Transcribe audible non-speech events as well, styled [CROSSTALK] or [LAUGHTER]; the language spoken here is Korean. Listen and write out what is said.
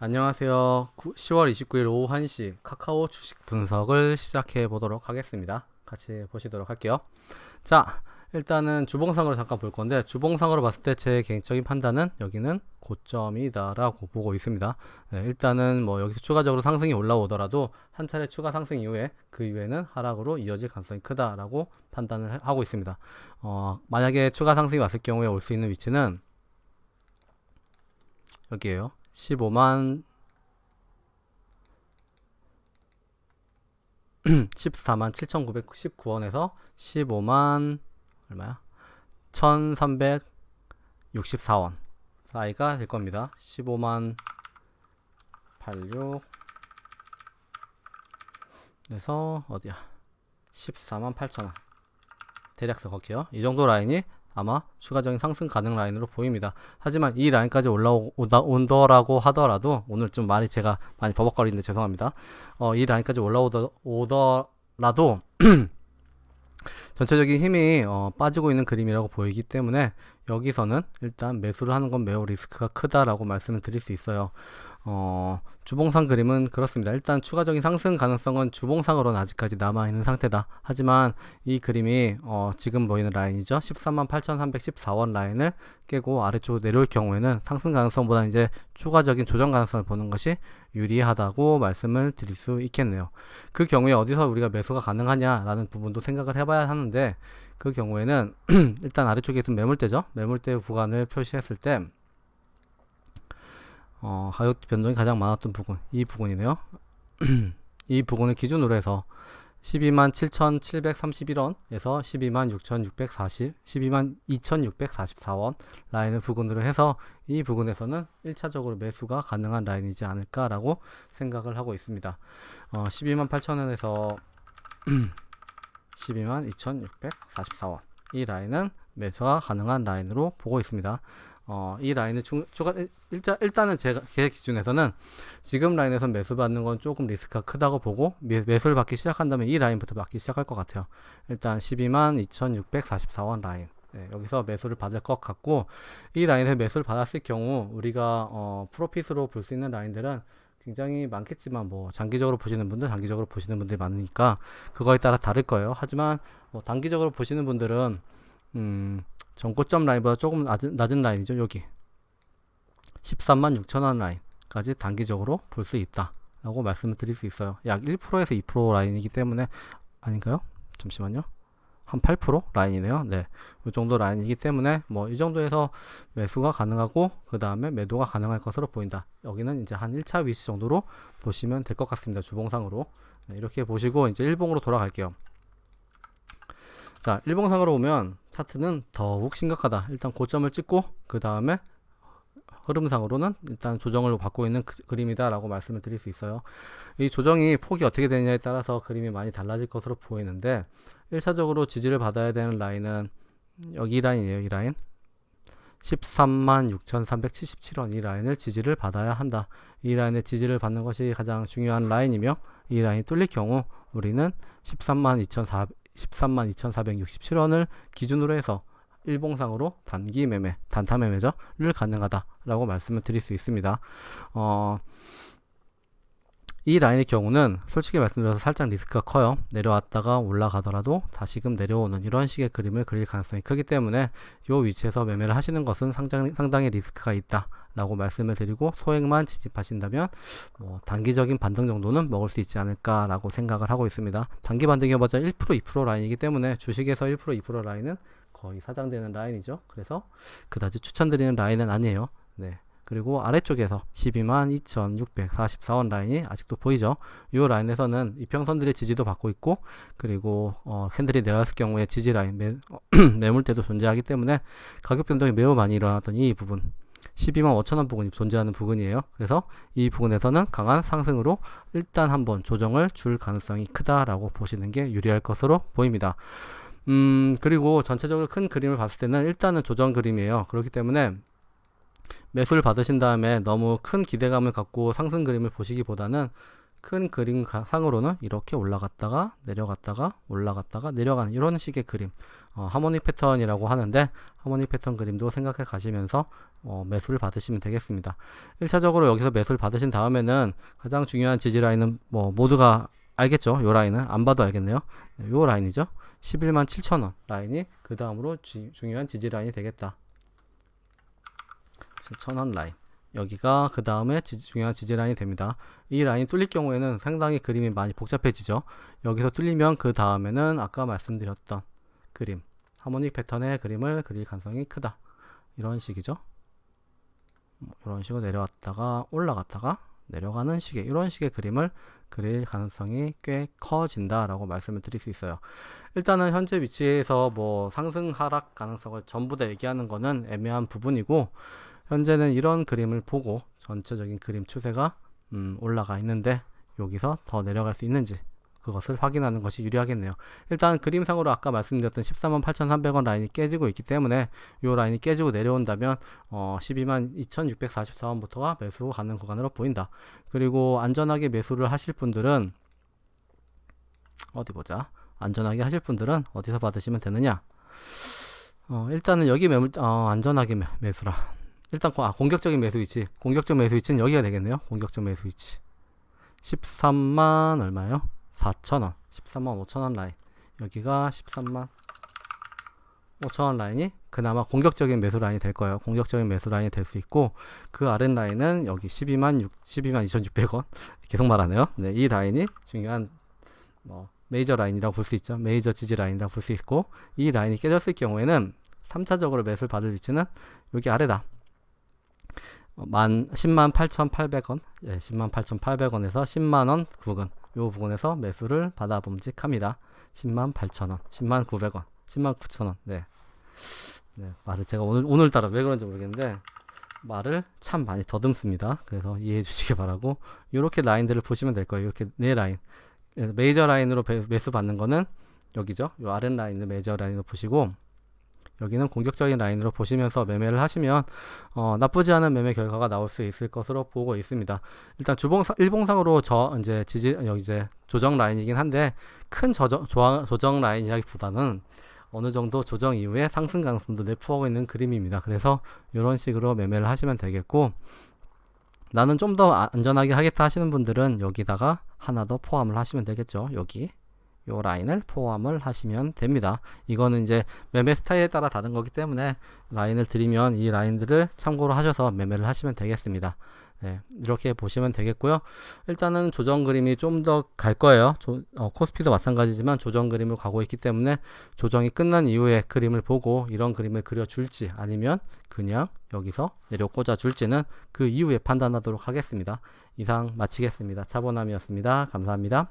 안녕하세요. 10월 29일 오후 1시 카카오 주식 분석을 시작해 보도록 하겠습니다. 같이 보시도록 할게요. 자, 일단은 주봉상으로 잠깐 볼 건데 주봉상으로 봤을 때 제 개인적인 판단은 여기는 고점이다라고 보고 있습니다. 네, 일단은 뭐 여기서 추가적으로 상승이 올라오더라도 한 차례 추가 상승 이후에 그 이후에는 하락으로 이어질 가능성이 크다라고 판단을 하- 하고 있습니다. 어, 만약에 추가 상승이 왔을 경우에 올 수 있는 위치는 여기에요. 15만 14만 7,919원에서 15만 얼마야? 1,364원 사이가 될 겁니다. 15만 86 그래서 어디야? 14만 8천원 대략서 거기요. 이 정도 라인이 아마 추가적인 상승 가능 라인으로 보입니다. 하지만 이 라인까지 올라온다라고 하더라도 오늘 좀 말이 제가 많이 버벅거리는데 죄송합니다. 어, 이 라인까지 올라오더라도 [CLEARS THROAT] 전체적인 힘이 어, 빠지고 있는 그림이라고 보이기 때문에 여기서는 일단 매수를 하는 건 매우 리스크가 크다라고 말씀을 드릴 수 있어요. 어, 주봉상 그림은 그렇습니다. 일단 추가적인 상승 가능성은 주봉상으로는 아직까지 남아있는 상태다. 하지만 이 그림이 어, 지금 보이는 라인이죠. 13만 8,314원 라인을 깨고 아래쪽으로 내려올 경우에는 상승 가능성보다 이제 추가적인 조정 가능성을 보는 것이 유리하다고 말씀을 드릴 수 있겠네요. 그 경우에 어디서 우리가 매수가 가능하냐라는 부분도 생각을 해봐야 하는데 그 경우에는 [CLEARS THROAT] 일단 아래쪽에 있던 매물대죠. 매물대 구간을 표시했을 때 어, 가격 변동이 가장 많았던 부분, 이 부분이네요. [CLEARS THROAT] 이 부분을 기준으로 해서 12만 7,731원에서 12만 6,640, 12만 2,644원 라인을 부근으로 해서 이 부분에서는 1차적으로 매수가 가능한 라인이지 않을까라고 생각을 하고 있습니다. 어, 12만 8천원에서 12만 2,644원 이 라인은 매수가 가능한 라인으로 보고 있습니다. 어, 이 라인을 중, 추가, 일단, 일단은 제가, 제 기준에서는 지금 라인에서 매수 받는 건 조금 리스크가 크다고 보고 매, 매수를 받기 시작한다면 이 라인부터 받기 시작할 것 같아요. 일단 12만 2,644원 라인. 네, 여기서 매수를 받을 것 같고 이 라인에서 매수를 받았을 경우 우리가 어, 프로핏으로 볼 수 있는 라인들은 굉장히 많겠지만 뭐 장기적으로 보시는 분들 장기적으로 보시는 분들이 많으니까 그거에 따라 다를 거예요. 하지만 뭐 단기적으로 보시는 분들은 음, 전고점 라인보다 조금 낮은, 낮은 라인이죠. 여기 13만 6천원 라인까지 단기적으로 볼 수 있다. 라고 말씀을 드릴 수 있어요. 약 1%에서 2% 라인이기 때문에 아닌가요? 잠시만요. 한 8% 라인이네요. 네. 이 정도 라인이기 때문에 뭐 이 정도에서 매수가 가능하고 그 다음에 매도가 가능할 것으로 보인다. 여기는 이제 한 1차 위치 정도로 보시면 될 것 같습니다. 주봉상으로. 네, 이렇게 보시고 이제 일봉으로 돌아갈게요. 자, 일봉상으로 보면 차트는 더욱 심각하다. 일단 고점을 찍고 그 다음에 흐름상으로는 일단 조정을 받고 있는 그, 그림이다라고 말씀을 드릴 수 있어요. 이 조정이 폭이 어떻게 되느냐에 따라서 그림이 많이 달라질 것으로 보이는데 1차적으로 지지를 받아야 되는 라인은 여기 라인이에요. 이 라인. 13만 6,377원 이 라인을 지지를 받아야 한다. 이 라인의 지지를 받는 것이 가장 중요한 라인이며 이 라인이 뚫릴 경우 우리는 13만 2,400 13만 2,467원을 기준으로 해서 일봉상으로 단기 매매, 단타 매매죠,를 가능하다라고 말씀을 드릴 수 있습니다. 어, 이 라인의 경우는 솔직히 말씀드려서 살짝 리스크가 커요. 내려왔다가 올라가더라도 다시금 내려오는 이런 식의 그림을 그릴 가능성이 크기 때문에 이 위치에서 매매를 하시는 것은 상당히, 상당히 리스크가 있다 라고 말씀을 드리고 소액만 진입하신다면 뭐 단기적인 반등 정도는 먹을 수 있지 않을까라고 생각을 하고 있습니다. 단기 반등이 어봤자 1% 2% 라인이기 때문에 주식에서 1% 2% 라인은 거의 사장되는 라인이죠. 그래서 그다지 추천드리는 라인은 아니에요. 네. 그리고 아래쪽에서 12만 2,644원 라인이 아직도 보이죠. 이 라인에서는 이평선들의 지지도 받고 있고 그리고 어, 캔들이 내렸을 경우에 지지 라인 매, [CLEARS THROAT] 어, 매물대도 존재하기 때문에 가격 변동이 매우 많이 일어났던 이 부분 12만 5천원 부분이 존재하는 부분이에요. 그래서 이 부분에서는 강한 상승으로 일단 한번 조정을 줄 가능성이 크다라고 보시는 게 유리할 것으로 보입니다. 음, 그리고 전체적으로 큰 그림을 봤을 때는 일단은 조정 그림이에요. 그렇기 때문에 매수를 받으신 다음에 너무 큰 기대감을 갖고 상승 그림을 보시기보다는 큰 그림 가- 상으로는 이렇게 올라갔다가 내려갔다가 올라갔다가 내려가는 이런 식의 그림 어, 하모닉 패턴이라고 하는데 하모닉 패턴 그림도 생각해 가시면서 어, 매수를 받으시면 되겠습니다. 1차적으로 여기서 매수를 받으신 다음에는 가장 중요한 지지 라인은 뭐 모두가 알겠죠? 요 라인은 안 봐도 알겠네요. 네, 요 라인이죠. 11만 7천 원 라인이 그 다음으로 중요한 지지 라인이 되겠다. 7천 원 라인. 여기가 그 다음에 중요한 지지 라인이 됩니다. 이 라인이 뚫릴 경우에는 상당히 그림이 많이 복잡해지죠. 여기서 뚫리면 그 다음에는 아까 말씀드렸던 그림, 하모닉 패턴의 그림을 그릴 가능성이 크다. 이런 식이죠. 뭐 이런 식으로 내려왔다가 올라갔다가 내려가는 식의 이런 식의 그림을 그릴 가능성이 꽤 커진다라고 말씀을 드릴 수 있어요. 일단은 현재 위치에서 뭐 상승 하락 가능성을 전부 다 얘기하는 거는 애매한 부분이고 현재는 이런 그림을 보고 전체적인 그림 추세가 음, 올라가 있는데 여기서 더 내려갈 수 있는지 그것을 확인하는 것이 유리하겠네요. 일단 그림상으로 아까 말씀드렸던 14만 8,300원 라인이 깨지고 있기 때문에 이 라인이 깨지고 내려온다면 어, 12만 2,644원부터가 매수 가는 구간으로 보인다. 그리고 안전하게 매수를 하실 분들은 어디 보자. 안전하게 하실 분들은 어디서 받으시면 되느냐? 어, 일단은 여기 매물 어, 안전하게 매, 매수라. 일단 고- 아, 공격적인 매수 위치. 공격적 매수 위치는 여기가 되겠네요. 공격적 매수 위치. 13만 얼마요? 4,000원. 13만 5천원 라인. 여기가 13만 5천원 라인이 그나마 공격적인 매수 라인이 될 거예요. 공격적인 매수 라인이 될 수 있고 그 아랫 라인은 여기 12만 6, 12만 2,600원. 계속 말하네요. 네, 이 라인이 중요한 뭐 메이저 라인이라고 볼 수 있죠. 메이저 지지 라인이라고 볼 수 있고 이 라인이 깨졌을 경우에는 3차적으로 매수를 받을 위치는 여기 아래다. 어, 만 10만 8,800원, 예, 10만 8,800원에서 10만 원 부근, 요 부분에서 매수를 받아 봄직합니다. 10만 8,000원, 10만 900원, 10만 9,000원. 네. 네, 말을 제가 오늘 오늘따라 왜 그런지 모르겠는데 말을 참 많이 더듬습니다. 그래서 이해해 주시기 바라고 이렇게 라인들을 보시면 될 거예요. 이렇게 네 라인. 예, 메이저 라인으로 배- 매수 받는 거는 여기죠. 요 아랫 라인을 메이저 라인으로 보시고 여기는 공격적인 라인으로 보시면서 매매를 하시면 어, 나쁘지 않은 매매 결과가 나올 수 있을 것으로 보고 있습니다. 일단 주봉 일봉상으로 저 이제 지지 여기 이제 조정 라인이긴 한데 큰 조정, 조정 라인이라기보다는 어느 정도 조정 이후에 상승 가능성도 내포하고 있는 그림입니다. 그래서 이런 식으로 매매를 하시면 되겠고 나는 좀 더 안전하게 하겠다 하시는 분들은 여기다가 하나 더 포함을 하시면 되겠죠. 여기 요 라인을 포함을 하시면 됩니다. 이거는 이제 매매 스타일에 따라 다른 거기 때문에 라인을 드리면 이 라인들을 참고로 하셔서 매매를 하시면 되겠습니다. 네, 이렇게 보시면 되겠고요. 일단은 조정 그림이 좀 더 갈 거예요. 조, 어, 코스피도 마찬가지지만 조정 그림을 가고 있기 때문에 조정이 끝난 이후에 그림을 보고 이런 그림을 그려줄지 아니면 그냥 여기서 내려 꽂아 줄지는 그 이후에 판단하도록 하겠습니다. 이상 마치겠습니다. 차보남이었습니다. 감사합니다.